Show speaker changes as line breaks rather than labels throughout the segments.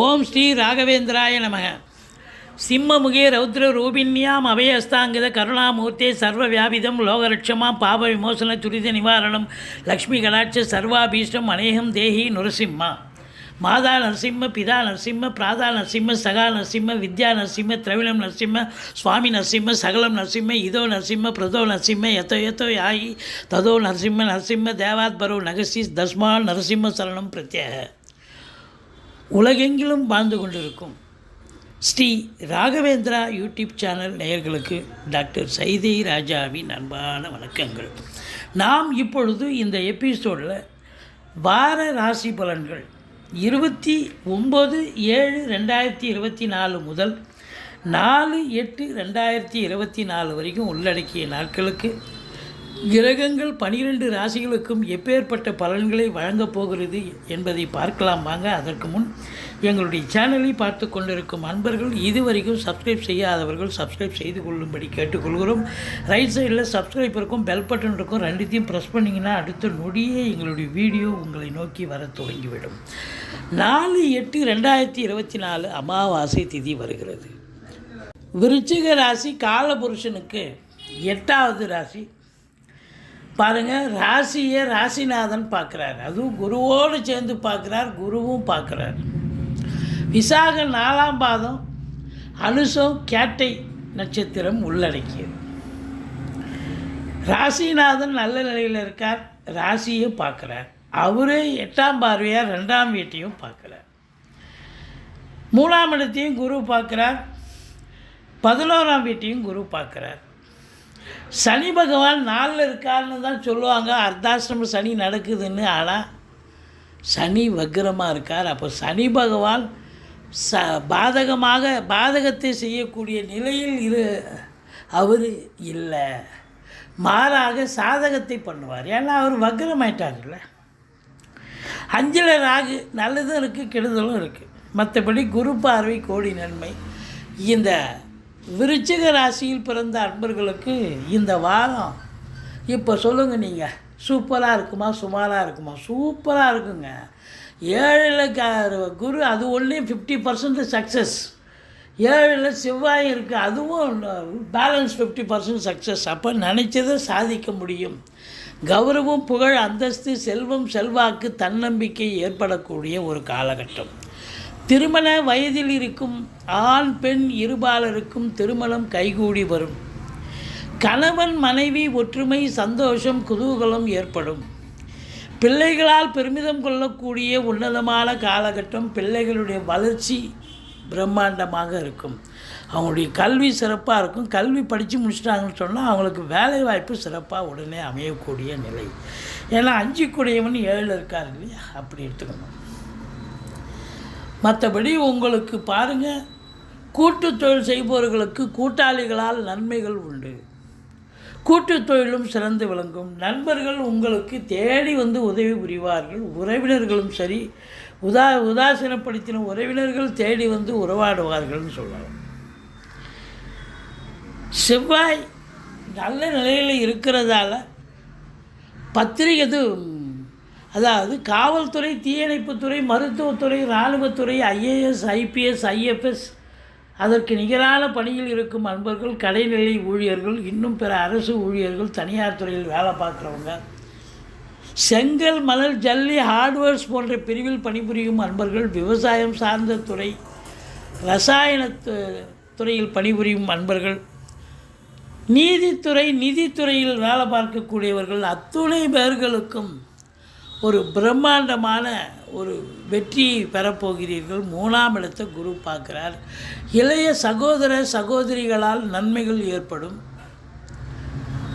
ஓம் ஸ்ரீ ராகவேந்திராய நமக சிம்மமுகே ரௌத்ர ரூபின்யாம் அபயஸ்தாங்கித கருணாமூர்த்தே சர்வ வியாபிதம் லோகரட்சமாம் பாப விமோசன துரித நிவாரணம் லக்ஷ்மி கலாட்ச சர்வாபீஷ்டம் அநேகம் தேஹி நுரசிம்மா. மாதா நரசிம்ம பிதா நரசிம்ம பிராதா நரசிம்ம சகா நரசிம்ம வித்யா நரசிம்ம திரவிணம் நரசிம்ம சுவாமி நரசிம்ம சகலம் நரசிம்ம இதோ நரசிம்ம பிரதோ நரசிம்ம எத்தோ எத்தோ யாயி ததோ நரசிம்ம நரசிம்ம தேவாத்பரோ நகசி தஸ்மா நரசிம்ம சரணம் பிரத்யேக. உலகெங்கிலும் வாழ்ந்து கொண்டிருக்கும் ஸ்ரீ ராகவேந்திரா யூடியூப் சேனல் நேயர்களுக்கு டாக்டர் சைதை ராஜாவின் அன்பான வணக்கங்கள். நாம் இப்பொழுது இந்த எபிசோடில் வார ராசி பலன்கள் இருபத்தி ஒம்பது ஏழு ரெண்டாயிரத்தி இருபத்தி நாலு முதல் நாலு எட்டு ரெண்டாயிரத்தி இருபத்தி நாலு வரைக்கும் உள்ளடக்கிய நாட்களுக்கு கிரகங்கள் பனிரெண்டு ராசிகளுக்கும் எப்பேற்பட்ட பலன்களை வழங்கப் போகிறது என்பதை பார்க்கலாம் வாங்க. அதற்கு முன் எங்களுடைய சேனலை பார்த்து கொண்டிருக்கும் அன்பர்கள் இதுவரைக்கும் சப்ஸ்கிரைப் செய்யாதவர்கள் சப்ஸ்கிரைப் செய்து கொள்ளும்படி கேட்டுக்கொள்கிறோம். ரைட் சைடில் சப்ஸ்கிரைப் இருக்கும் பெல் பட்டன் இருக்கும் ரெண்டுத்தையும் ப்ரெஸ் பண்ணிங்கன்னா அடுத்த நொடியே எங்களுடைய வீடியோ உங்களை நோக்கி வர தொடங்கிவிடும் நாலு எட்டு ரெண்டாயிரத்தி இருபத்தி நாலு அமாவாசை திதி வருகிறது. விருச்சிக ராசி காலபுருஷனுக்கு எட்டாவது ராசி பாருங்கள் ராசியை ராசிநாதன் பார்க்குறார். அதுவும் குருவோடு சேர்ந்து பார்க்குறார் குருவும் பார்க்குறார். விசாக நாலாம் பாதம் அனுசம் கேட்டை நட்சத்திரம் உள்ளடக்கியது. ராசிநாதன் நல்ல நிலையில் இருக்கார் ராசியை பார்க்குறார். அவரே எட்டாம் பார்வையார் ரெண்டாம் வீட்டையும் பார்க்குறார். மூணாம் இடத்தையும் குரு பார்க்குறார் பதினோராம் வீட்டையும் குரு பார்க்குறார். சனி பகவான் நாளில் இருக்காருன்னு தான் சொல்லுவாங்க. அர்த்தாசிரம சனி நடக்குதுன்னு. ஆனால் சனி வக்ரமாக இருக்கார். அப்போ சனி பகவான் ச பாதகமாக பாதகத்தை செய்யக்கூடிய நிலையில் இரு அவர் இல்லை. மாறாக சாதகத்தை பண்ணுவார். ஏன்னா அவர் வக்ரமாயிட்டார்ல அஞ்சில் ராகு நல்லதும் இருக்குது கெடுதலும் இருக்குது மற்றபடி குரு பார்வை கோடி நன்மை. இந்த விருச்சிக ராசியில் பிறந்த அன்பர்களுக்கு இந்த வாரம் இப்போ சொல்லுங்கள் நீங்கள் சூப்பராக இருக்குமா சுமாராக இருக்குமா? சூப்பராக இருக்குங்க. ஏழில் க குரு அது ஒன்றையும் ஃபிஃப்டி பர்சன்ட் சக்ஸஸ் ஏழில் செவ்வாய் இருக்குது அதுவும் பேலன்ஸ் ஃபிஃப்டி பர்சன்ட் சக்ஸஸ் அப்போ நினச்சதை சாதிக்க முடியும். கௌரவம் புகழ் அந்தஸ்து செல்வம் செல்வாக்கு தன்னம்பிக்கை ஏற்படக்கூடிய ஒரு காலகட்டம். திருமண வயதில் இருக்கும் ஆண் பெண் இருபாலருக்கும் திருமணம் கைகூடி வரும். கணவன் மனைவி ஒற்றுமை சந்தோஷம் குதூகலம் ஏற்படும். பிள்ளைகளால் பெருமிதம் கொள்ளக்கூடிய உன்னதமான காலகட்டம் பிள்ளைகளுடைய வளர்ச்சி பிரம்மாண்டமாக இருக்கும். அவங்களுடைய கல்வி சிறப்பாக இருக்கும். கல்வி படித்து முடிச்சிட்டாங்கன்னு சொன்னால் அவங்களுக்கு வேலை வாய்ப்பு சிறப்பாக உடனே அமையக்கூடிய நிலை. ஏன்னா அஞ்சு கூடியவன் ஏழில் இருக்கார் இல்லையா? அப்படி எடுத்துக்கணும். மற்றபடி உங்களுக்கு பாருங்கள் கூட்டு தொழில் செய்பவர்களுக்கு கூட்டாளிகளால் நன்மைகள் உண்டு. கூட்டு தொழிலும் சிறந்து விளங்கும். நண்பர்கள் உங்களுக்கு தேடி வந்து உதவி புரிவார்கள். உறவினர்களும் சரி உதா உதாசீனப்படுத்தின உறவினர்கள் தேடி வந்து உறவாடுவார்கள்னு சொல்லலாம். செவ்வாய் நல்ல நிலையில் இருக்கிறதால பத்திரிகை இது அதாவது காவல்துறை தீயணைப்புத்துறை மருத்துவத்துறை இராணுவத்துறை ஐஏஎஸ் ஐபிஎஸ் ஐஎஃப்எஸ். அதற்கு நிகரான பணியில் இருக்கும் அன்பர்கள் கடைநிலை ஊழியர்கள் இன்னும் பிற அரசு ஊழியர்கள் தனியார் துறையில் வேலை பார்க்குறவங்க. செங்கல் மணல் ஜல்லி ஹார்ட்வேர்ஸ் போன்ற பிரிவில் பணிபுரியும் அன்பர்கள் விவசாயம் சார்ந்த துறை ரசாயன துறையில் பணிபுரியும் அன்பர்கள். நீதித்துறை நிதித்துறையில் வேலை பார்க்கக்கூடியவர்கள் அத்துணை பேர்களுக்கும் ஒரு பிரம்மாண்டமான ஒரு வெற்றியை பெறப்போகிறீர்கள். மூணாம் இடத்தை குரு பார்க்குறார். இளைய சகோதர சகோதரிகளால் நன்மைகள் ஏற்படும்.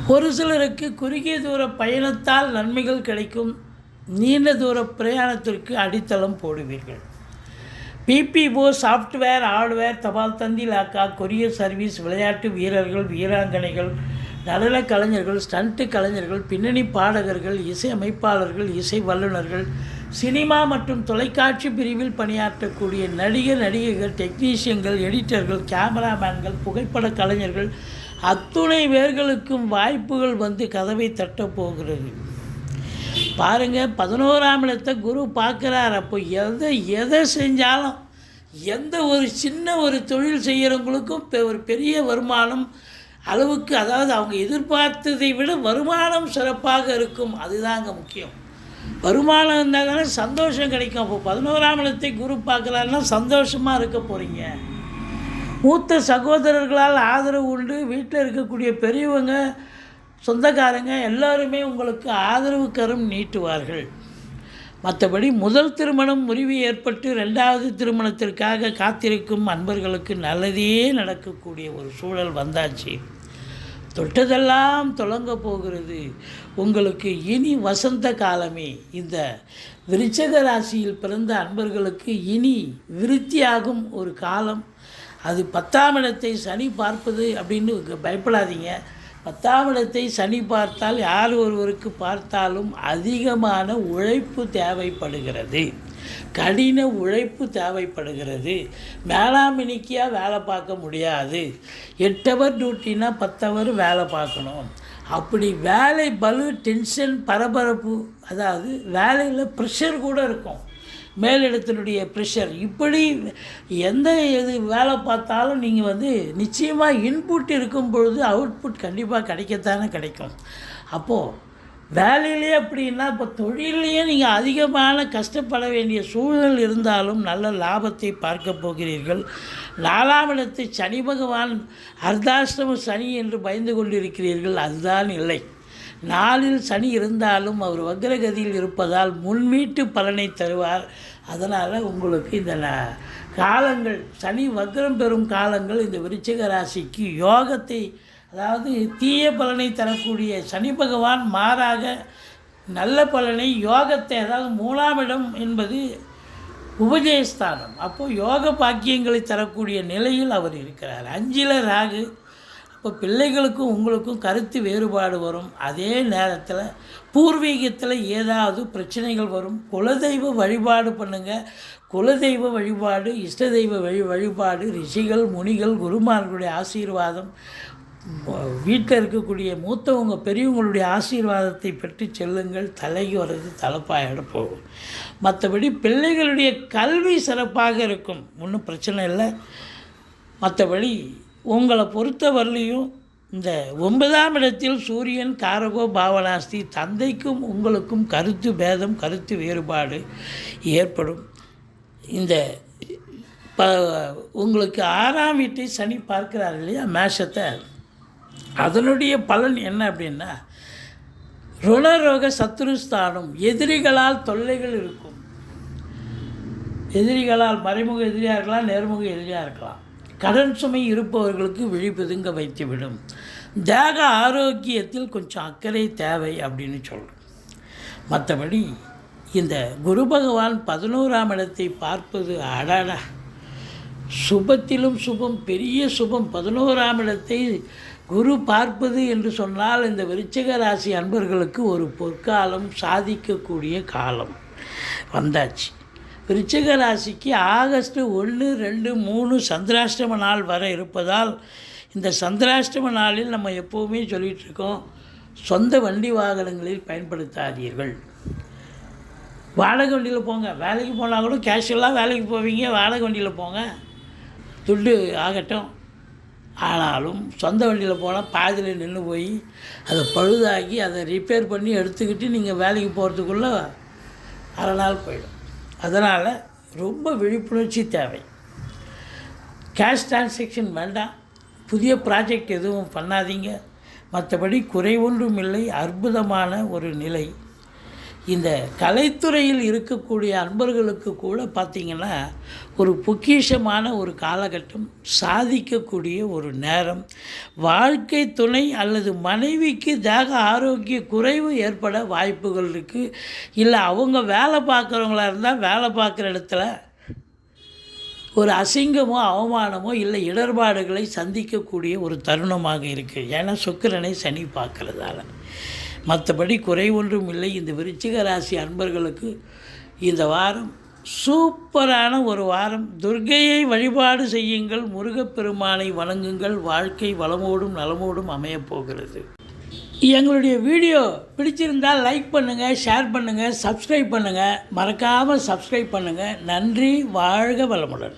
ஒரு சிலருக்கு குறுகிய தூர பயணத்தால் நன்மைகள் கிடைக்கும். நீண்ட தூர பிரயாணத்திற்கு அடித்தளம் போடுவீர்கள். பிபிஓ சாஃப்ட்வேர் ஹார்ட்வேர் தபால் தந்தி லாக்கா கொரியர் சர்வீஸ் விளையாட்டு வீரர்கள் வீராங்கனைகள் நடன கலைஞர்கள் ஸ்டண்ட்டு கலைஞர்கள் பின்னணி பாடகர்கள் இசை அமைப்பாளர்கள் இசை வல்லுநர்கள் சினிமா மற்றும் தொலைக்காட்சி பிரிவில் பணியாற்றக்கூடிய நடிகர் நடிகைகள் டெக்னீஷியன்கள் எடிட்டர்கள் கேமராமேன்கள் புகைப்பட கலைஞர்கள் அத்துணை பேர்களுக்கும் வாய்ப்புகள் வந்து கதவை தட்டப் போகிறது. பாருங்கள் பதினோராம் இடத்தை குரு பார்க்குறார். அப்போ எதை எதை செஞ்சாலும் எந்த ஒரு சின்ன ஒரு தொழில் செய்கிறவங்களுக்கும் பெ- ஒரு பெரிய வருமானம் அளவுக்கு அதாவது அவங்க எதிர்பார்த்ததை விட வருமானம் சிறப்பாக இருக்கும். அதுதாங்க முக்கியம். வருமானம் இருந்தால் தானே சந்தோஷம் கிடைக்கும். அப்போ பதினோராம் இடத்தை குரு பார்க்கலான்னா சந்தோஷமாக இருக்க போகிறீங்க மூத்த சகோதரர்களால் ஆதரவு உண்டு. வீட்டில் இருக்கக்கூடிய பெரியவங்க சொந்தக்காரங்க எல்லாருமே உங்களுக்கு ஆதரவு கரம் நீட்டுவார்கள். மற்றபடி முதல் திருமணம் முறிவு ஏற்பட்டு ரெண்டாவது திருமணத்திற்காக காத்திருக்கும் அன்பர்களுக்கு நல்லதே நடக்கக்கூடிய ஒரு சூழல் வந்தாச்சு. தொட்டதெல்லாம் தொடங்க போகிறது. உங்களுக்கு இனி வசந்த காலமே. இந்த விருச்சக ராசியில் பிறந்த அன்பர்களுக்கு இனி விருத்தியாகும் ஒரு காலம். அது பத்தாம் இடத்தை சனி பார்ப்பது அப்படின்னு பயப்படாதீங்க. பத்தாம் இடத்தை சனி பார்த்தால் யார் ஒருவருக்கு பார்த்தாலும் அதிகமான உழைப்பு தேவைப்படுகிறது. கடின உழைப்பு தேவைப்படுகிறது. மேலாமினிக்கியாக வேலை பார்க்க முடியாது. எட்டு ஹவர் டியூட்டினா பத்து ஹவர் வேலை பார்க்கணும். அப்படி வேலை பலு டென்ஷன் பரபரப்பு அதாவது வேலையில் ப்ரெஷர் கூட இருக்கும். மேலிடத்தினுடைய ப்ரெஷர் இப்படி எந்த இது வேலை பார்த்தாலும் நீங்கள் வந்து நிச்சயமாக இன்புட் இருக்கும் பொழுது அவுட்புட் கண்டிப்பாக கிடைக்கத்தானே கிடைக்கும். அப்போது வேலையிலே அப்படின்னா இப்போ தொழிலையே நீங்கள் அதிகமான கஷ்டப்பட வேண்டிய சூழல் இருந்தாலும் நல்ல லாபத்தை பார்க்க போகிறீர்கள். நாலாம் இடத்து சனி பகவான் அர்த்தாஷ்டம சனி என்று பயந்து கொண்டிருக்கிறீர்கள். அதுதான் இல்லை. நாளில் சனி இருந்தாலும் அவர் வக்ரகதியில் இருப்பதால் முன்மீட்டு பலனை தருவார். அதனால் உங்களுக்கு இந்த காலங்கள் சனி வக்ரம் பெறும் காலங்கள் இந்த விருச்சிக ராசிக்கு யோகத்தை அதாவது தீய பலனை தரக்கூடிய சனி பகவான் மாறாக நல்ல பலனை யோகத்தை அதாவது மூணாம் இடம் என்பது உபஜயஸ்தானம். அப்போது யோக பாக்கியங்களை தரக்கூடிய நிலையில் அவர் இருக்கிறார். அஞ்சில ராகு அப்போ பிள்ளைகளுக்கும் உங்களுக்கும் கருத்து வேறுபாடு வரும். அதே நேரத்தில் பூர்வீகத்தில் ஏதாவது பிரச்சனைகள் வரும். குலதெய்வ வழிபாடு பண்ணுங்கள் குலதெய்வ வழிபாடு இஷ்ட தெய்வ வழி வழிபாடு ரிஷிகள் முனிகள் குருமார்களுடைய ஆசீர்வாதம் வீட்டில் இருக்கக்கூடிய மூத்தவங்க பெரியவங்களுடைய ஆசீர்வாதத்தை பெற்று செல்லுங்கள். தலைக்கு வர்றது தலைப்பாயிட போகும். மற்றபடி பிள்ளைகளுடைய கல்வி சிறப்பாக இருக்கும். ஒன்றும் பிரச்சனை இல்லை. மற்றபடி உங்களை பொறுத்தவரையிலையும் இந்த ஒன்பதாம் இடத்தில் சூரியன் காரகோ பாவனாஸ்தி தந்தைக்கும் உங்களுக்கும் கருத்து பேதம் கருத்து வேறுபாடு ஏற்படும். இந்த ப உங்களுக்கு ஆறாம் வீட்டை சனி பார்க்கிறார் இல்லையா? மேஷத்தை. அதனுடைய பலன் என்ன அப்படின்னா ருணரோக சத்ருஸ்தானம் எதிரிகளால் தொல்லைகள் இருக்கும். எதிரிகளால் மறைமுக எதிரியாக இருக்கலாம் நேர்முக எதிரியாக இருக்கலாம். கடன் சுமை இருப்பவர்களுக்கு விழிப்புதுங்க வைத்துவிடும். தேக ஆரோக்கியத்தில் கொஞ்சம் அக்கறை தேவை அப்படின்னு சொல்கிறோம் மற்றபடி இந்த குரு பகவான் பதினோராம் இடத்தை பார்ப்பது அடடா. சுபத்திலும் சுபம் பெரிய சுபம் பதினோராம் இடத்தை குரு பார்ப்பது என்று சொன்னால் இந்த விருச்சிக ராசி அன்பர்களுக்கு ஒரு பொற்காலம் சாதிக்கக்கூடிய காலம். வந்தாச்சு. விருச்சிக ராசிக்கு ஆகஸ்ட் ஒன்று ரெண்டு மூணு சந்திராஷ்டம நாள் வர இருப்பதால் இந்த சந்திராஷ்டம நாளில் நம்ம எப்போவுமே சொல்லிகிட்ருக்கோம் சொந்த வண்டி வாகனங்களில் பயன்படுத்தாதீர்கள். வாடகை வண்டியில் போங்க. வேலைக்கு போனால் கூட கேஷுவலாக வேலைக்கு போவீங்க வாடகை வண்டியில் போங்க. துட்டு ஆகட்டும். ஆனாலும் சொந்த வண்டியில் போனால் பாதியில் நின்று போய் அதை பழுதாக்கி அதை ரிப்பேர் பண்ணி எடுத்துக்கிட்டு நீங்கள் வேலைக்கு போகிறதுக்குள்ளே அரை நாள் போயிடும். அதனால் ரொம்ப விழிப்புணர்ச்சி தேவை. கேஷ் டிரான்சேக்ஷன் வேண்டாம். புதிய ப்ராஜெக்ட் எதுவும் பண்ணாதீங்க. மற்றபடி குறை ஒன்றும் இல்லை. அற்புதமான ஒரு நிலை. இந்த கலைத்துறையில் இருக்கக்கூடிய அன்பர்களுக்கு கூட பார்த்திங்கன்னா ஒரு பொக்கிஷமான ஒரு காலகட்டம் சாதிக்கக்கூடிய ஒரு நேரம் வாழ்க்கை துணை அல்லது மனைவிக்கு தேக ஆரோக்கிய குறைவு ஏற்பட வாய்ப்புகள் இருக்குது இல்லை அவங்க வேலை பார்க்குறவங்களா இருந்தால் வேலை பார்க்குற இடத்துல ஒரு அசிங்கமோ அவமானமோ இல்லை இடர்பாடுகளை சந்திக்கக்கூடிய ஒரு தருணமாக இருக்குது ஏன்னா சுக்கிரனை சனி பார்க்குறதால. மற்றபடி குறை ஒன்றும் இல்லை. இந்த விருச்சிக ராசி அன்பர்களுக்கு இந்த வாரம் சூப்பரான ஒரு வாரம். துர்க்கையை வழிபாடு செய்யுங்கள். முருகப்பெருமானை வணங்குங்கள். வாழ்க்கை வளமோடும் நலமோடும் அமையப் போகிறது. எங்களுடைய வீடியோ பிடிச்சிருந்தால் லைக் பண்ணுங்கள் ஷேர் பண்ணுங்கள் சப்ஸ்கிரைப் பண்ணுங்கள் மறக்காமல் சப்ஸ்கிரைப் பண்ணுங்கள் நன்றி வாழ்க வளமுடன்.